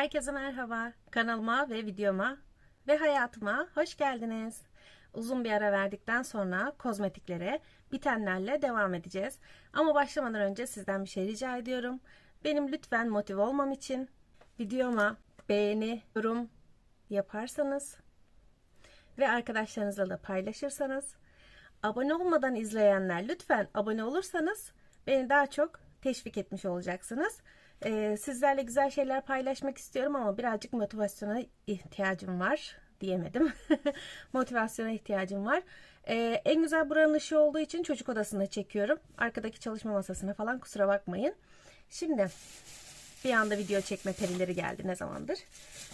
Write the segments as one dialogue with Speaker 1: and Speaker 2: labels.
Speaker 1: Herkese merhaba. Kanalıma ve videoma ve hayatıma hoş geldiniz. Uzun bir ara verdikten sonra kozmetiklere bitenlerle devam edeceğiz. Ama başlamadan önce sizden bir şey rica ediyorum. Benim lütfen motive olmam için videoma beğeni, yorum yaparsanız ve arkadaşlarınızla da paylaşırsanız abone olmadan izleyenler lütfen abone olursanız beni daha çok teşvik etmiş olacaksınız. Ee, sizlerle güzel şeyler paylaşmak istiyorum ama birazcık motivasyona ihtiyacım var diyemedim. motivasyona ihtiyacım var. Ee, en güzel buranın ışığı olduğu için çocuk odasında çekiyorum. Arkadaki çalışma masasına falan kusura bakmayın. Şimdi bir anda video çekme perileri geldi ne zamandır.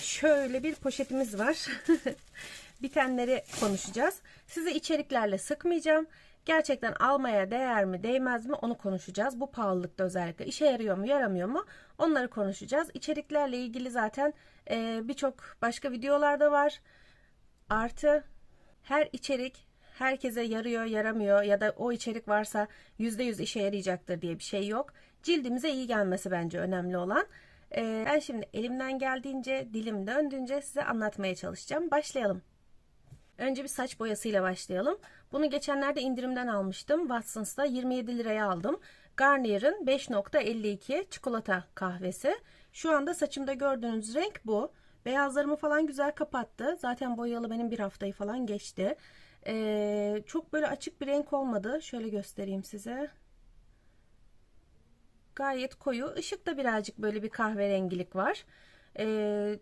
Speaker 1: Şöyle bir poşetimiz var. Bitenleri konuşacağız. Sizi içeriklerle sıkmayacağım. Gerçekten almaya değer mi değmez mi onu konuşacağız. Bu pahalılıkta özellikle işe yarıyor mu yaramıyor mu onları konuşacağız. İçeriklerle ilgili zaten e, birçok başka videolarda var. Artı her içerik herkese yarıyor yaramıyor ya da o içerik varsa %100 işe yarayacaktır diye bir şey yok. Cildimize iyi gelmesi bence önemli olan. E, ben şimdi elimden geldiğince dilim döndüğünce size anlatmaya çalışacağım. Başlayalım. Önce bir saç boyasıyla başlayalım. Bunu geçenlerde indirimden almıştım. Watsons'ta 27 liraya aldım. Garnier'ın 5.52 çikolata kahvesi. Şu anda saçımda gördüğünüz renk bu. Beyazlarımı falan güzel kapattı. Zaten boyalı benim bir haftayı falan geçti. Ee, çok böyle açık bir renk olmadı. Şöyle göstereyim size. Gayet koyu. Işıkta birazcık böyle bir kahverengilik var. Ee,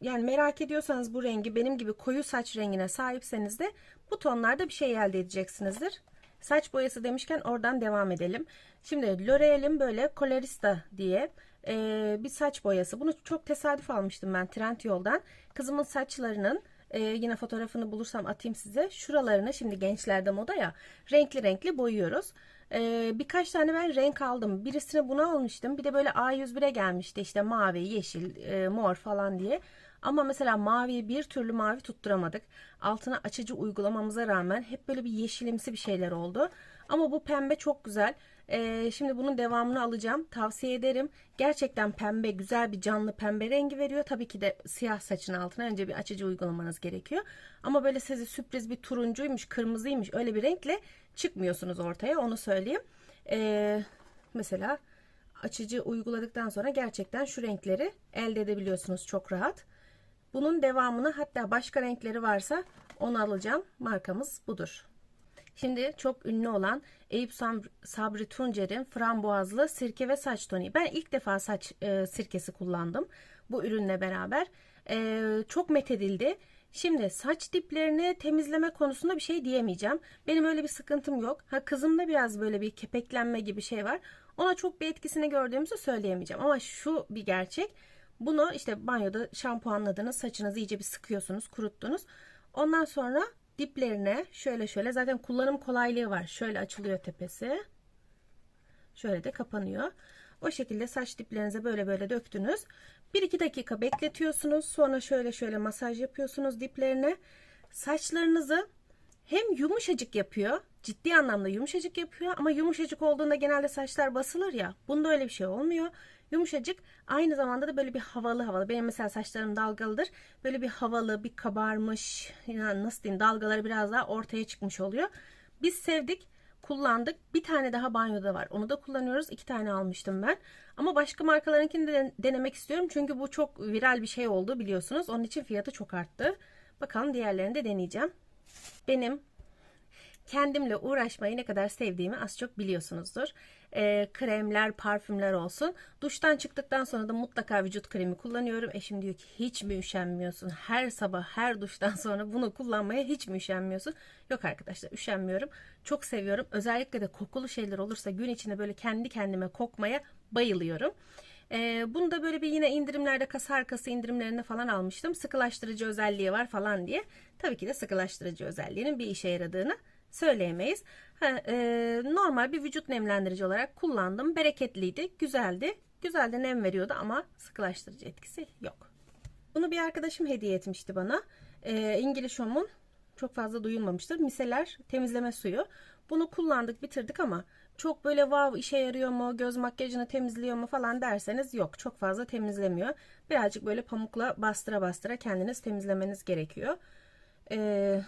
Speaker 1: yani merak ediyorsanız bu rengi benim gibi koyu saç rengine sahipseniz de bu tonlarda bir şey elde edeceksinizdir. Saç boyası demişken oradan devam edelim. Şimdi L'Oreal'in böyle Colorista diye e, bir saç boyası. Bunu çok tesadüf almıştım ben Trendyol'dan. Kızımın saçlarının e, yine fotoğrafını bulursam atayım size. Şuralarını şimdi gençlerde moda ya renkli renkli boyuyoruz. Ee, birkaç tane ben renk aldım. Birisini buna almıştım. Bir de böyle A101'e gelmişti işte mavi, yeşil, e, mor falan diye. Ama mesela maviyi bir türlü mavi tutturamadık. Altına açıcı uygulamamıza rağmen hep böyle bir yeşilimsi bir şeyler oldu. Ama bu pembe çok güzel. Ee, şimdi bunun devamını alacağım. Tavsiye ederim. Gerçekten pembe, güzel bir canlı pembe rengi veriyor. Tabii ki de siyah saçın altına önce bir açıcı uygulamanız gerekiyor. Ama böyle size sürpriz bir turuncuymuş, kırmızıymış öyle bir renkle çıkmıyorsunuz ortaya. Onu söyleyeyim. Ee, mesela açıcı uyguladıktan sonra gerçekten şu renkleri elde edebiliyorsunuz çok rahat. Bunun devamını hatta başka renkleri varsa onu alacağım. Markamız budur. Şimdi çok ünlü olan Eyüp Sabri Tuncer'in frambuazlı sirke ve saç toniği. Ben ilk defa saç e, sirkesi kullandım bu ürünle beraber. E, çok methedildi. Şimdi saç diplerini temizleme konusunda bir şey diyemeyeceğim. Benim öyle bir sıkıntım yok. Ha kızımda biraz böyle bir kepeklenme gibi şey var. Ona çok bir etkisini gördüğümüzü söyleyemeyeceğim. Ama şu bir gerçek. Bunu işte banyoda şampuanladınız, saçınızı iyice bir sıkıyorsunuz, kuruttunuz. Ondan sonra diplerine şöyle şöyle zaten kullanım kolaylığı var. Şöyle açılıyor tepesi. Şöyle de kapanıyor. O şekilde saç diplerinize böyle böyle döktünüz. 1-2 dakika bekletiyorsunuz. Sonra şöyle şöyle masaj yapıyorsunuz diplerine. Saçlarınızı hem yumuşacık yapıyor. Ciddi anlamda yumuşacık yapıyor. Ama yumuşacık olduğunda genelde saçlar basılır ya. Bunda öyle bir şey olmuyor. Yumuşacık aynı zamanda da böyle bir havalı havalı. Benim mesela saçlarım dalgalıdır. Böyle bir havalı, bir kabarmış, yani nasıl diyeyim dalgaları biraz daha ortaya çıkmış oluyor. Biz sevdik, kullandık. Bir tane daha banyoda var. Onu da kullanıyoruz. İki tane almıştım ben. Ama başka markalarınkini de denemek istiyorum. Çünkü bu çok viral bir şey oldu biliyorsunuz. Onun için fiyatı çok arttı. Bakalım diğerlerini de deneyeceğim. Benim kendimle uğraşmayı ne kadar sevdiğimi az çok biliyorsunuzdur. E, kremler, parfümler olsun. Duştan çıktıktan sonra da mutlaka vücut kremi kullanıyorum. Eşim diyor ki hiç mi üşenmiyorsun? Her sabah, her duştan sonra bunu kullanmaya hiç mi üşenmiyorsun? Yok arkadaşlar üşenmiyorum. Çok seviyorum. Özellikle de kokulu şeyler olursa gün içinde böyle kendi kendime kokmaya bayılıyorum. Ee, bunu da böyle bir yine indirimlerde kasa arkası indirimlerinde falan almıştım. Sıkılaştırıcı özelliği var falan diye. Tabii ki de sıkılaştırıcı özelliğinin bir işe yaradığını söyleyemeyiz. Ha, e, normal bir vücut nemlendirici olarak kullandım. Bereketliydi, güzeldi. Güzel de nem veriyordu ama sıkılaştırıcı etkisi yok. Bunu bir arkadaşım hediye etmişti bana. E, İngiliz Home'un çok fazla duyulmamıştır. Miseler temizleme suyu. Bunu kullandık bitirdik ama çok böyle wow işe yarıyor mu, göz makyajını temizliyor mu falan derseniz yok. Çok fazla temizlemiyor. Birazcık böyle pamukla bastıra bastıra kendiniz temizlemeniz gerekiyor. Ee,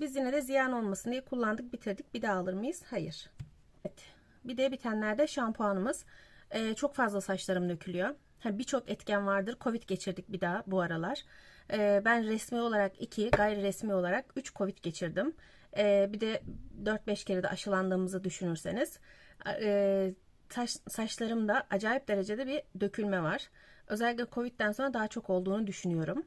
Speaker 1: biz yine de ziyan olmasın diye kullandık, bitirdik. Bir daha alır mıyız? Hayır. Evet. Bir de bitenlerde şampuanımız. Ee, çok fazla saçlarım dökülüyor. Birçok etken vardır. Covid geçirdik bir daha bu aralar. Ee, ben resmi olarak 2, gayri resmi olarak 3 Covid geçirdim. Ee, bir de 4-5 kere de aşılandığımızı düşünürseniz. Ee, saç, saçlarımda acayip derecede bir dökülme var. Özellikle Covid'den sonra daha çok olduğunu düşünüyorum.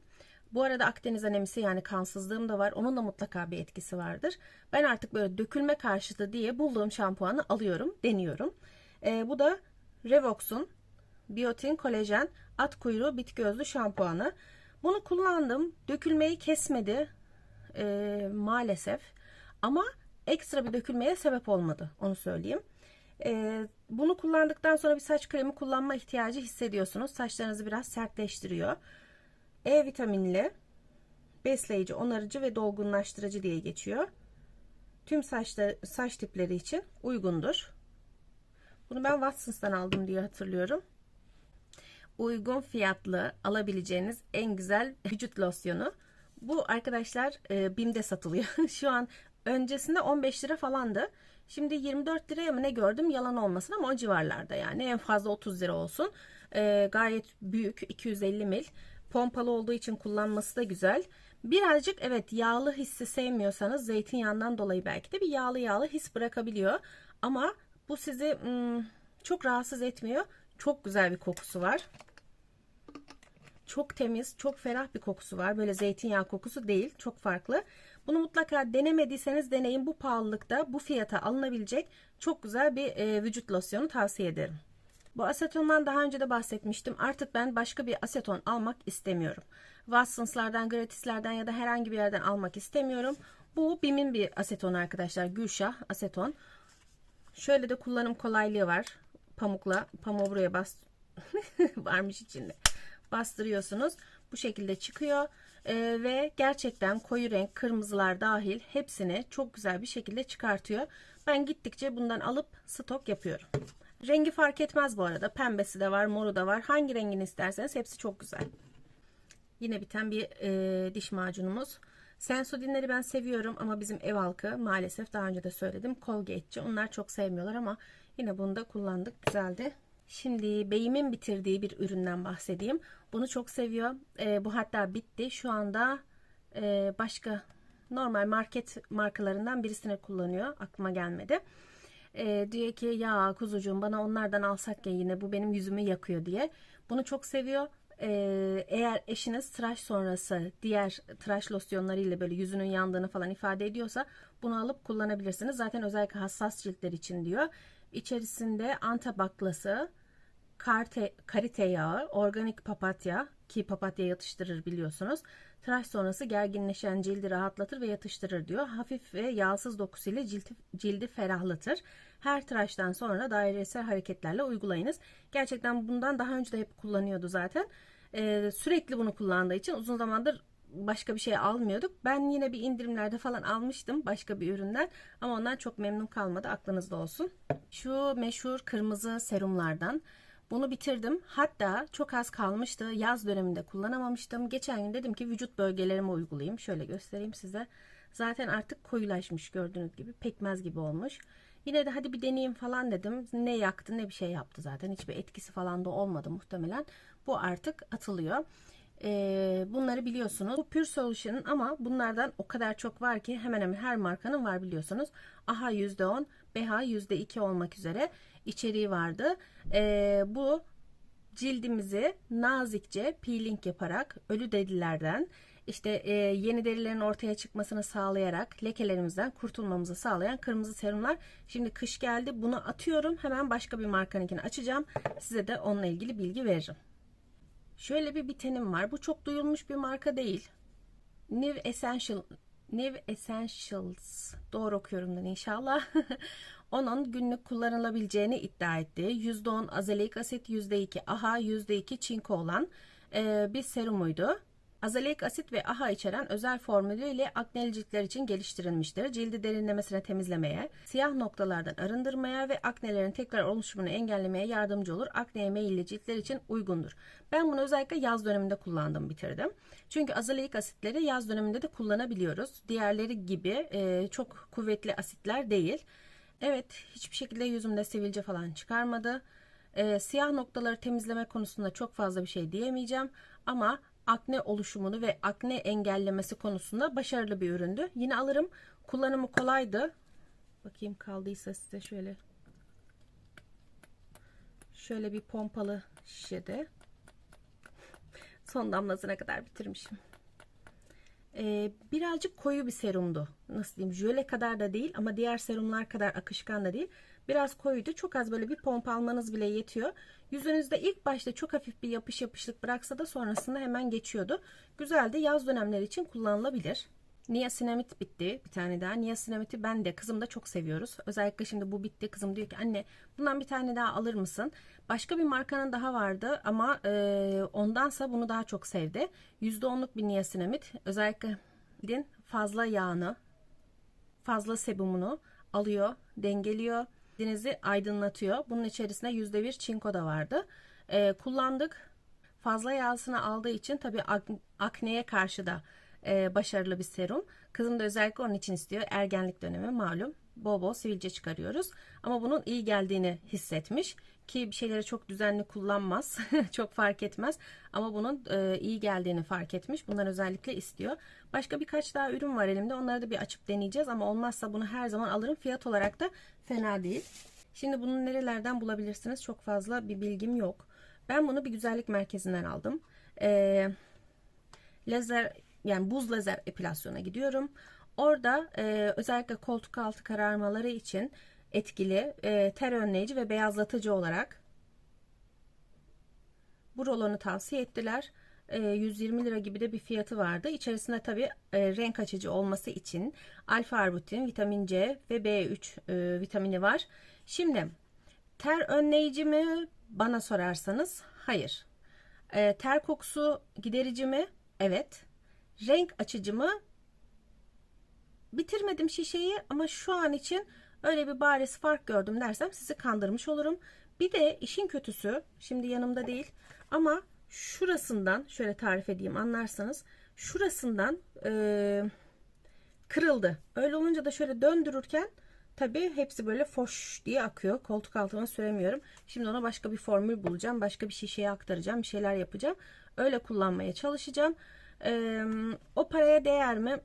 Speaker 1: Bu arada Akdeniz anemisi yani kansızlığım da var. Onun da mutlaka bir etkisi vardır. Ben artık böyle dökülme karşıtı diye bulduğum şampuanı alıyorum, deniyorum. Ee, bu da Revox'un Biotin Kolajen At Kuyruğu Bitki Özlü Şampuanı. Bunu kullandım. Dökülmeyi kesmedi ee, maalesef. Ama ekstra bir dökülmeye sebep olmadı. Onu söyleyeyim. Ee, bunu kullandıktan sonra bir saç kremi kullanma ihtiyacı hissediyorsunuz. Saçlarınızı biraz sertleştiriyor. E vitaminli, besleyici, onarıcı ve dolgunlaştırıcı diye geçiyor. Tüm saçlar, saç tipleri için uygundur. Bunu ben Watsons'tan aldım diye hatırlıyorum. Uygun fiyatlı alabileceğiniz en güzel vücut losyonu. Bu arkadaşlar e, BİM'de satılıyor. Şu an öncesinde 15 lira falandı. Şimdi 24 liraya mı ne gördüm yalan olmasın ama o civarlarda yani en fazla 30 lira olsun. E, gayet büyük 250 mil. Pompalı olduğu için kullanması da güzel. Birazcık evet yağlı hissi sevmiyorsanız zeytinyağından dolayı belki de bir yağlı yağlı his bırakabiliyor. Ama bu sizi hmm, çok rahatsız etmiyor. Çok güzel bir kokusu var. Çok temiz, çok ferah bir kokusu var. Böyle zeytinyağı kokusu değil. Çok farklı. Bunu mutlaka denemediyseniz deneyin. Bu pahalılıkta bu fiyata alınabilecek çok güzel bir e, vücut losyonu tavsiye ederim. Bu asetondan daha önce de bahsetmiştim. Artık ben başka bir aseton almak istemiyorum. Watsons'lardan, gratislerden ya da herhangi bir yerden almak istemiyorum. Bu BİM'in bir aseton arkadaşlar. Gülşah aseton. Şöyle de kullanım kolaylığı var. Pamukla pamuğu buraya bas varmış içinde. Bastırıyorsunuz. Bu şekilde çıkıyor. Ee, ve gerçekten koyu renk kırmızılar dahil hepsini çok güzel bir şekilde çıkartıyor. Ben gittikçe bundan alıp stok yapıyorum. Rengi fark etmez bu arada. Pembesi de var, moru da var. Hangi rengini isterseniz hepsi çok güzel. Yine biten bir e, diş macunumuz. Sensodyneleri ben seviyorum ama bizim ev halkı maalesef daha önce de söyledim Colgate'ci. Onlar çok sevmiyorlar ama yine bunu da kullandık. Güzeldi. Şimdi beyimin bitirdiği bir üründen bahsedeyim. Bunu çok seviyor. E, bu hatta bitti. Şu anda e, başka normal market markalarından birisini kullanıyor. Aklıma gelmedi. E, diyor ki ya kuzucuğum bana onlardan alsak ya yine bu benim yüzümü yakıyor diye. Bunu çok seviyor. Ee, eğer eşiniz tıraş sonrası diğer tıraş losyonlarıyla böyle yüzünün yandığını falan ifade ediyorsa bunu alıp kullanabilirsiniz. Zaten özellikle hassas ciltler için diyor. İçerisinde antabaklası, karte, karite yağı, organik papatya ki papatya yatıştırır biliyorsunuz. Tıraş sonrası gerginleşen cildi rahatlatır ve yatıştırır diyor. Hafif ve yağsız dokusuyla cildi, cildi ferahlatır. Her tıraştan sonra dairesel hareketlerle uygulayınız. Gerçekten bundan daha önce de hep kullanıyordu zaten. Ee, sürekli bunu kullandığı için uzun zamandır başka bir şey almıyorduk. Ben yine bir indirimlerde falan almıştım başka bir üründen ama ondan çok memnun kalmadı aklınızda olsun. Şu meşhur kırmızı serumlardan bunu bitirdim. Hatta çok az kalmıştı. Yaz döneminde kullanamamıştım. Geçen gün dedim ki vücut bölgelerime uygulayayım. Şöyle göstereyim size. Zaten artık koyulaşmış gördüğünüz gibi. Pekmez gibi olmuş. Yine de hadi bir deneyeyim falan dedim. Ne yaktı ne bir şey yaptı zaten. Hiçbir etkisi falan da olmadı muhtemelen. Bu artık atılıyor. Ee, bunları biliyorsunuz. Bu Pure Solution'ın ama bunlardan o kadar çok var ki hemen hemen her markanın var biliyorsunuz. AHA %10, BH %2 olmak üzere içeriği vardı. Ee, bu cildimizi nazikçe peeling yaparak ölü derilerden işte e, yeni derilerin ortaya çıkmasını sağlayarak lekelerimizden kurtulmamızı sağlayan kırmızı serumlar. Şimdi kış geldi bunu atıyorum hemen başka bir markanınkini açacağım. Size de onunla ilgili bilgi veririm. Şöyle bir bitenim var. Bu çok duyulmuş bir marka değil. New Essential New Essentials doğru okuyorumdur inşallah. Onun günlük kullanılabileceğini iddia etti. %10 azelik asit, %2 AHA, %2 çinko olan e, bir serumuydu. Azelaic asit ve AHA içeren özel formülüyle akneli ciltler için geliştirilmiştir. Cildi derinlemesine temizlemeye, siyah noktalardan arındırmaya ve aknelerin tekrar oluşumunu engellemeye yardımcı olur. Akneye meyilli ciltler için uygundur. Ben bunu özellikle yaz döneminde kullandım, bitirdim. Çünkü azelaic asitleri yaz döneminde de kullanabiliyoruz. Diğerleri gibi e, çok kuvvetli asitler değil. Evet, hiçbir şekilde yüzümde sivilce falan çıkarmadı. E, siyah noktaları temizleme konusunda çok fazla bir şey diyemeyeceğim ama akne oluşumunu ve akne engellemesi konusunda başarılı bir üründü. Yine alırım. Kullanımı kolaydı. Bakayım kaldıysa size şöyle şöyle bir pompalı şişede son damlasına kadar bitirmişim. Ee, birazcık koyu bir serumdu. Nasıl diyeyim? Jöle kadar da değil ama diğer serumlar kadar akışkan da değil. Biraz koyuydu. Çok az böyle bir pompa almanız bile yetiyor. Yüzünüzde ilk başta çok hafif bir yapış yapışlık bıraksa da sonrasında hemen geçiyordu. Güzeldi. Yaz dönemleri için kullanılabilir. Niasinamid bitti. Bir tane daha. Niasinamid'i ben de kızım da çok seviyoruz. Özellikle şimdi bu bitti. Kızım diyor ki anne bundan bir tane daha alır mısın? Başka bir markanın daha vardı ama e, ondansa bunu daha çok sevdi. %10'luk bir niasinamid. Özellikle cildin fazla yağını, fazla sebumunu alıyor, dengeliyor. Cildinizi aydınlatıyor. Bunun içerisinde %1 çinko da vardı. E, kullandık. Fazla yağsını aldığı için tabii ak- akneye karşı da e, başarılı bir serum. Kızım da özellikle onun için istiyor. Ergenlik dönemi malum. Bol bol sivilce çıkarıyoruz. Ama bunun iyi geldiğini hissetmiş. Ki bir şeyleri çok düzenli kullanmaz. çok fark etmez. Ama bunun e, iyi geldiğini fark etmiş. Bundan özellikle istiyor. Başka birkaç daha ürün var elimde. Onları da bir açıp deneyeceğiz. Ama olmazsa bunu her zaman alırım. Fiyat olarak da fena değil. Şimdi bunu nerelerden bulabilirsiniz? Çok fazla bir bilgim yok. Ben bunu bir güzellik merkezinden aldım. Eee lazer yani buz lazer epilasyona gidiyorum. Orada e, özellikle koltuk altı kararmaları için etkili e, ter önleyici ve beyazlatıcı olarak bu rolonu tavsiye ettiler. E, 120 lira gibi de bir fiyatı vardı. İçerisinde tabi e, renk açıcı olması için alfa arbutin, vitamin C ve B3 e, vitamini var. Şimdi ter önleyici mi bana sorarsanız hayır. E, ter kokusu giderici mi? Evet. Renk açıcı mı? Bitirmedim şişeyi ama şu an için öyle bir bariz fark gördüm dersem sizi kandırmış olurum. Bir de işin kötüsü şimdi yanımda değil ama şurasından şöyle tarif edeyim anlarsanız şurasından e, kırıldı. Öyle olunca da şöyle döndürürken tabi hepsi böyle foş diye akıyor. Koltuk altıma süremiyorum. Şimdi ona başka bir formül bulacağım. Başka bir şişeye aktaracağım. Bir şeyler yapacağım. Öyle kullanmaya çalışacağım. O paraya değer mi?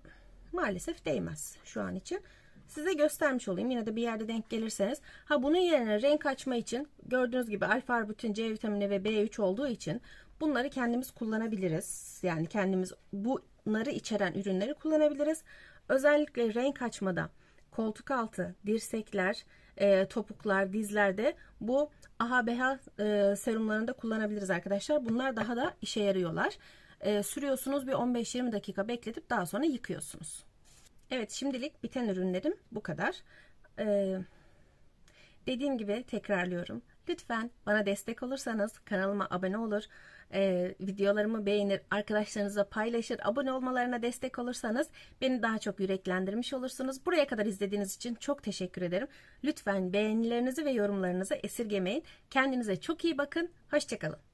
Speaker 1: Maalesef değmez şu an için. Size göstermiş olayım. Yine de bir yerde denk gelirseniz. Ha bunun yerine renk açma için gördüğünüz gibi alfa arbutin, C vitamini ve B3 olduğu için bunları kendimiz kullanabiliriz. Yani kendimiz bunları içeren ürünleri kullanabiliriz. Özellikle renk açmada koltuk altı, dirsekler, e, topuklar, dizlerde bu AHBH e, serumlarında kullanabiliriz arkadaşlar. Bunlar daha da işe yarıyorlar e, sürüyorsunuz bir 15-20 dakika bekletip daha sonra yıkıyorsunuz. Evet şimdilik biten ürünlerim bu kadar. Ee, dediğim gibi tekrarlıyorum. Lütfen bana destek olursanız kanalıma abone olur, e, videolarımı beğenir, arkadaşlarınızla paylaşır, abone olmalarına destek olursanız beni daha çok yüreklendirmiş olursunuz. Buraya kadar izlediğiniz için çok teşekkür ederim. Lütfen beğenilerinizi ve yorumlarınızı esirgemeyin. Kendinize çok iyi bakın. Hoşçakalın.